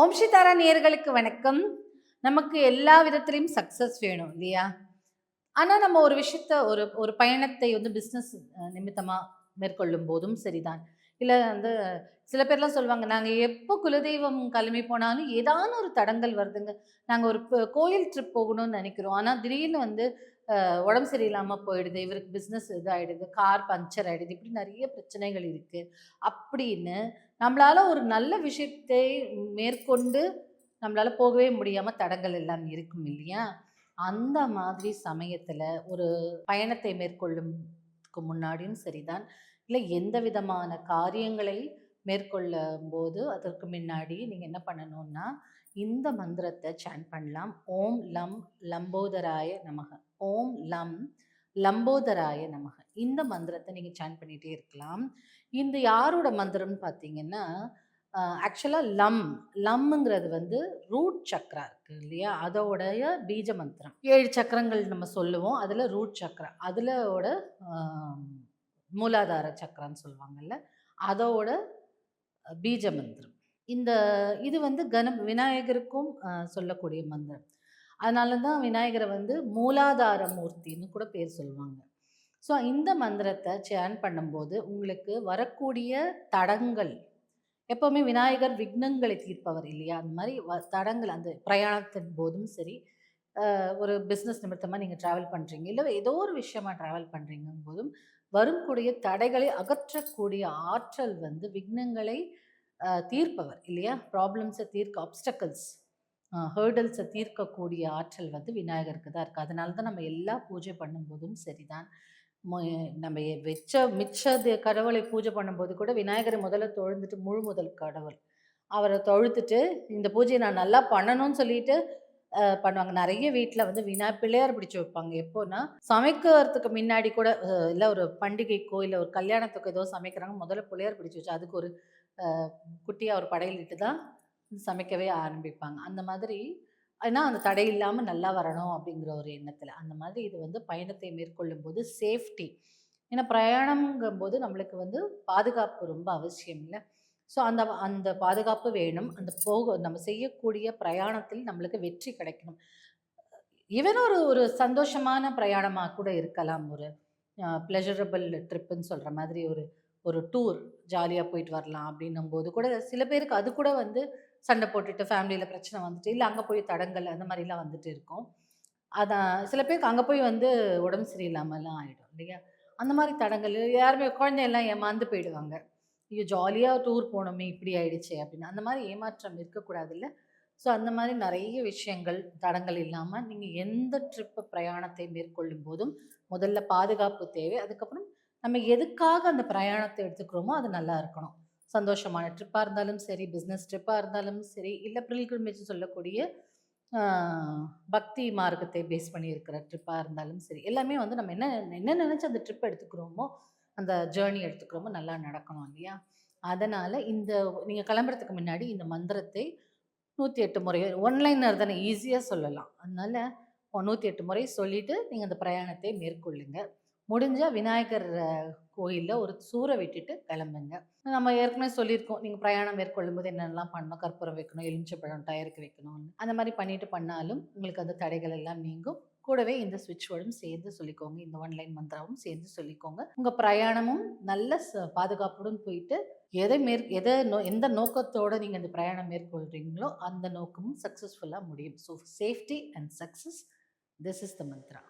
ஓம் சிதாரா நேர்களுக்கு வணக்கம். நமக்கு எல்லா விதத்திலையும் சக்ஸஸ் வேணும் இல்லையா? ஆனால் நம்ம ஒரு விஷயத்த ஒரு ஒரு பயணத்தை வந்து பிஸ்னஸ் நிமித்தமாக மேற்கொள்ளும் போதும் சரிதான். இல்லை வந்து சில பேர்லாம் சொல்லுவாங்க நாங்கள் எப்போ குலதெய்வம் கிளம்பி போனாலும் ஏதான ஒரு தடங்கள் வருதுங்க. நாங்கள் ஒரு கோயில் ட்ரிப் போகணும்னு நினைக்கிறோம். ஆனால் திடீர்னு வந்து உடம்பு சரியில்லாமல் போயிடுது இவருக்கு பிஸ்னஸ் இதாகிடுது கார் பஞ்சர் ஆகிடுது இப்படி நிறைய பிரச்சனைகள் இருக்குது அப்படின்னு நம்மளால் ஒரு நல்ல விஷயத்தை மேற்கொண்டு நம்மளால் போகவே முடியாமல் தடங்கள் எல்லாம் இருக்கும் இல்லையா? அந்த மாதிரி சமயத்தில் ஒரு பயணத்தை மேற்கொள்ளும்க்கு முன்னாடியும் சரிதான். இல்லை எந்த விதமான காரியங்களை மேற்கொள்ளும் போது அதற்கு முன்னாடி நீங்கள் என்ன பண்ணணும்னா இந்த மந்திரத்தை சான் பண்ணலாம். ஓம் லம் லம்போதராய நமக. ஓம் லம் லம்போதராய நமக. இந்த மந்திரத்தை நீங்கள் சான் பண்ணிகிட்டே இருக்கலாம். இந்த யாரோட மந்திரம்னு பார்த்தீங்கன்னா ஆக்சுவலாக லம் லம்ங்கிறது வந்து ரூட் சக்கரா இருக்கு இல்லையா? அதோடைய பீஜ மந்திரம். ஏழு சக்கரங்கள் நம்ம சொல்லுவோம். அதில் ரூட் சக்கரா அதிலோட மூலாதார சக்கரான்னு சொல்லுவாங்கல்ல. அதோட பீஜ மந்திரம். இந்த இது வந்து கண விநாயகருக்கும் அஹ், சொல்லக்கூடிய மந்திரம். அதனால தான் விநாயகரை வந்து மூலாதார மூர்த்தின்னு கூட பேர் சொல்லுவாங்க. ஸோ இந்த மந்திரத்தை சேன் பண்ணும்போது உங்களுக்கு வரக்கூடிய தடங்கள் எப்போவுமே விநாயகர் விக்னங்களை தீர்ப்பவர் இல்லையா? அந்த மாதிரி வ தடங்கள் அந்த பிரயாணத்தின் போதும் சரி அஹ், ஒரு பிஸ்னஸ் நிமித்தமாக நீங்கள் ட்ராவல் பண்ணுறீங்க இல்லை ஏதோ ஒரு விஷயமா ட்ராவல் பண்ணுறீங்க போதும் வரக்கூடிய தடைகளை அகற்றக்கூடிய ஆற்றல் வந்து விக்னங்களை தீர்ப்பவர் இல்லையா? ப்ராப்ளம்ஸை தீர்க்க ஆப்ஸ்டக்கல்ஸ் ஹேர்டல்ஸை தீர்க்கக்கூடிய ஆற்றல் வந்து விநாயகருக்கு தான் இருக்குது அதனால தான் நம்ம எல்லா பூஜை பண்ணும்போதும் சரிதான். மொ- நம்ம எ- வச்ச மிச்ச தி- கடவுளை பூஜை பண்ணும்போது கூட விநாயகரை முதல்ல தொழுந்துட்டு முழு முதல் கடவுள். அவரை தொழுத்துட்டு இந்த பூஜையை நான் நல்லா பண்ணணும்னு சொல்லிட்டு பண்ணுவாங்க. நிறைய வீட்டில் வந்து வினா பிள்ளையார் பிடிச்சி வைப்பாங்க. எப்போன்னா சமைக்கிறதுக்கு முன்னாடி கூட இல்லை ஒரு பண்டிகைக்கோ இல்லை ஒரு கல்யாணத்துக்கோ ஏதோ சமைக்கிறாங்க. முதல்ல பிள்ளையார் பிடிச்சி வச்சு அதுக்கு ஒரு குட்டியாக ஒரு படையலிட்டு தான் சமைக்கவே ஆரம்பிப்பாங்க. அந்த மாதிரி ஏன்னா அந்த தடை இல்லாமல் நல்லா வரணும் அப்படிங்கிற ஒரு எண்ணத்தில். அந்த மாதிரி இது வந்து பயணத்தை மேற்கொள்ளும் போது சேஃப்டி. ஏன்னா பிரயாணம்ங்கும் போது நம்மளுக்கு வந்து பாதுகாப்பு ரொம்ப அவசியம் இல்லை. ஸோ அந்த அந்த பாதுகாப்பு வேணும். அந்த போக நம்ம செய்யக்கூடிய பிரயாணத்தில் நம்மளுக்கு வெற்றி கிடைக்கணும். ஈவன் ஒரு ஒரு சந்தோஷமான பிரயாணமாக கூட இருக்கலாம். ஒரு ப்ளெஷரபிள் ட்ரிப்புன்னு சொல்கிற மாதிரி ஒரு ஒரு டூர் ஜாலியாக போயிட்டு வரலாம் அப்படின்னும் போது கூட சில பேருக்கு அது கூட வந்து சண்டை போட்டுட்டு ஃபேமிலியில் பிரச்சனை வந்துட்டு இல்லை அங்கே போய் தடங்கள் அந்த மாதிரிலாம் வந்துட்டு இருக்கும். அதான் சில பேருக்கு அங்கே போய் வந்து உடம்பு சரியில்லாமலாம் ஆகிடும் இல்லையா? அந்த மாதிரி தடங்கள் யாருமே குழந்தையெல்லாம் ஏமாந்து போயிடுவாங்க. ஐயோ ஜாலியாக டூர் போனோமே இப்படி ஆயிடுச்சு அப்படின்னு. அந்த மாதிரி ஏமாற்றம் இருக்கக்கூடாதுல்ல. ஸோ அந்த மாதிரி நிறைய விஷயங்கள் தடங்கள் இல்லாமல் நீங்கள் எந்த ட்ரிப்பு பிரயாணத்தை மேற்கொள்ளும் போதும் முதல்ல பாதுகாப்பு தேவை. அதுக்கப்புறம் நம்ம எதுக்காக அந்த பிரயாணத்தை எடுத்துக்கிறோமோ அது நல்லா இருக்கணும். சந்தோஷமான ட்ரிப்பாக இருந்தாலும் சரி பிஸ்னஸ் ட்ரிப்பாக இருந்தாலும் சரி இல்லை பில்கிரிமேஜ் சொல்லக்கூடிய பக்தி மார்க்கத்தை பேஸ் பண்ணி இருக்கிற ட்ரிப்பாக இருந்தாலும் சரி எல்லாமே வந்து நம்ம என்ன என்ன நினச்சி அந்த ட்ரிப் எடுத்துக்கிறோமோ அந்த ஜேர்னி எடுத்துக்கிறோமோ நல்லா நடக்கணும் இல்லையா? அதனால் இந்த நீங்கள் கிளம்புறதுக்கு முன்னாடி இந்த மந்திரத்தை நூற்றி எட்டு முறை ஒன்லைனர் தானே ஈஸியாக சொல்லலாம். அதனால் நூற்றி எட்டு முறை சொல்லிவிட்டு நீங்கள் அந்த பிரயாணத்தை மேற்கொள்ளுங்கள் முடிஞ்சால் விநாயகர் கோயிலில் ஒரு சூறை விட்டுட்டு கிளம்புங்க. நம்ம ஏற்கனவே சொல்லியிருக்கோம். நீங்கள் பிரயாணம் மேற்கொள்ளும் போது என்னென்னலாம் பண்ணணும்? கற்பூரம் வைக்கணும் எலுமிச்சப்பழம் டயருக்கு வைக்கணும்னு அந்த மாதிரி பண்ணிட்டு பண்ணாலும் உங்களுக்கு அந்த தடைகள் எல்லாம் நீங்கும். கூடவே இந்த ஸ்விட்ச் வேர்டும் சேர்ந்து சொல்லிக்கோங்க. இந்த ஒன்லைன் மந்திராவும் சேர்ந்து சொல்லிக்கோங்க. உங்கள் பிரயாணமும் நல்ல ச- பாதுகாப்புடன் போயிட்டு எதை மேற் எதை நோ எந்த நோக்கத்தோடு நீங்கள் இந்த பிரயாணம் மேற்கொள்கிறீங்களோ அந்த நோக்கமும் சக்ஸஸ்ஃபுல்லாக முடியும். So safety and success this is the mantra